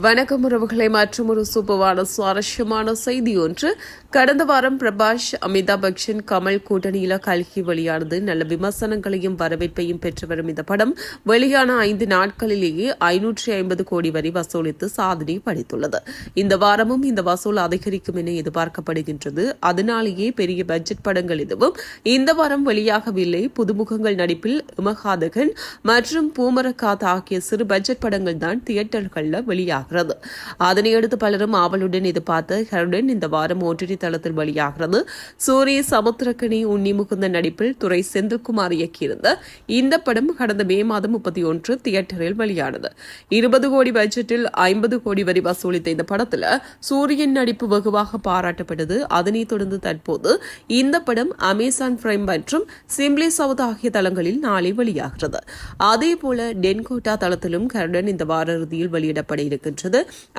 வணக்கம் உறவுகளை மற்றும் ஒரு சூப்பரான சுவாரஸ்யமான செய்தி ஒன்று. கடந்த வாரம் பிரபாஷ் அமிதாப் பச்சன் கமல் கூட்டணியில கல்கி வெளியானது. நல்ல விமர்சனங்களையும் வரவேற்பையும் பெற்று வரும் இந்த படம் வெளியான ஐந்து நாட்களிலேயே ஐநூற்றி ஐம்பது கோடி வரை வசூலித்து சாதனை படைத்துள்ளது. இந்த வாரமும் இந்த வசூல் அதிகரிக்கும் என எதிர்பார்க்கப்படுகின்றது. அதனாலேயே பெரிய பட்ஜெட் படங்கள் எதுவும் இந்த வாரம் வெளியாகவில்லை. புதுமுகங்கள் நடிப்பில் இமகாதகன் மற்றும் பூமரகாத் ஆகிய சிறு பட்ஜெட் படங்கள் தான் தியேட்டர்களில் வெளியாகிறது அதனையடுத்து பலரும் ஆவலுடன் எதிர்பார்த்த ஹெருடன் இந்த வாரம் ஓடிடி தளத்தில் வெளியாகிறது சூரிய சமுத்திரக்கணி உன்னி முகுந்த நடிப்பில் துறை செந்தில்குமார் இயக்கியிருந்த இந்த படம் கடந்த மே மாதம் முப்பத்தி ஒன்று தியேட்டரில் வெளியானது. இருபது கோடி பட்ஜெட்டில் ஐம்பது கோடி வரி வசூலித்த இந்த படத்துல சூரியன் நடிப்பு வெகுவாக பாராட்டப்பட்டது அதனைத் தொடர்ந்து தற்போது இந்த படம் அமேசான் பிரைம் மற்றும் சிம்லி சவுத் ஆகிய தளங்களில் நாளை வெளியாகிறது. அதே போல டென்கோட்டா தளத்திலும் கருடன் இந்த வார இறுதியில் வெளியிடப்பட இருக்கின்றது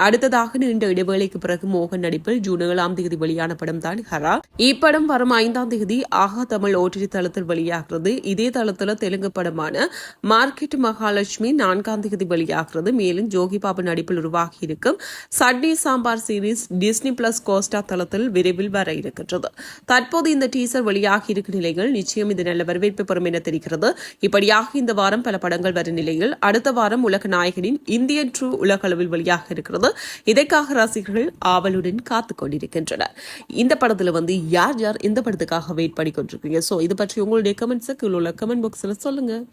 அடுத்ததாக நீண்ட இடைவேளைக்கு பிறகு மோகன் நடிப்பில் ஜூன் ஏழாம் தேதி வெளியான படம் தான் ஹரா. இப்படம் வரும் ஐந்தாம் தேதி ஆகா தமிழ் ஓடிடி தளத்தில் வெளியாகிறது. இதே தளத்தில் தெலுங்கு படமான மார்க்கெட் மகாலட்சுமி நான்காம் தேதி வெளியாகிறது. மேலும் ஜோகி பாபு நடிப்பில் உருவாகியிருக்கும் Chutney Sambar series Disney plus Hotstar தளத்தில் விரைவில் வர இருக்கின்றது. தற்போது இந்த டீசர் வெளியாகி இருக்கும் நிலையில் நிச்சயம் இது நல்ல வரவேற்பு பெறும் என தெரிகிறது. இப்படியாக இந்த வாரம் பல படங்கள் வரும் நிலையில் அடுத்த வாரம் உலக நாயகனின் இந்தியன் ட்ரூ உலகளவில் வெளியாக இருக்கிறது. இதற்காக ரசிகர்கள் ஆவலுடன் காத்துக் கொண்டிருக்கின்றனர். இந்த படத்துல வந்து யார் யார் இந்த படத்துக்காக வெயிட் பண்ணி கொண்டிருக்கீங்க ஸோ இது பற்றி உங்களுடைய கமெண்ட்ஸுக்கு உள்ள கமெண்ட் பாக்ஸில் சொல்லுங்க.